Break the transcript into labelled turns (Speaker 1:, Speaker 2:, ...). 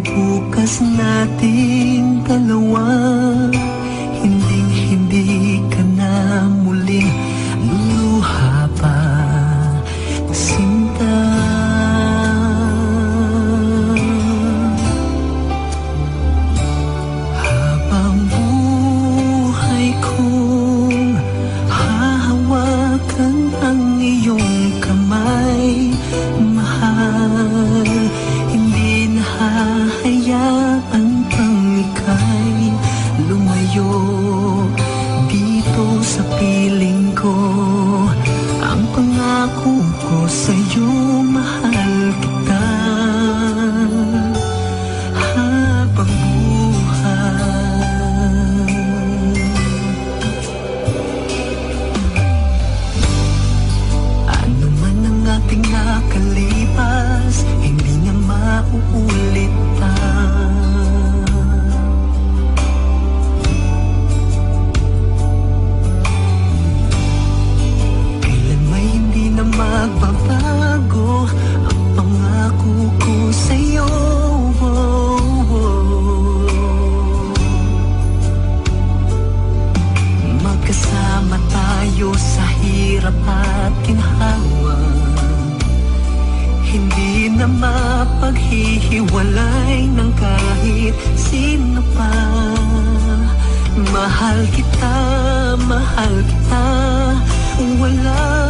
Speaker 1: bukas natin lumayo Dito sa piling ko. Ang pangako ko sa'yo, mahal kita Magkasama tayo sa hirap at ginhawa Hindi na mapaghihiwalay ng kahit sino pa. Mahal kita, mahal kita. Wala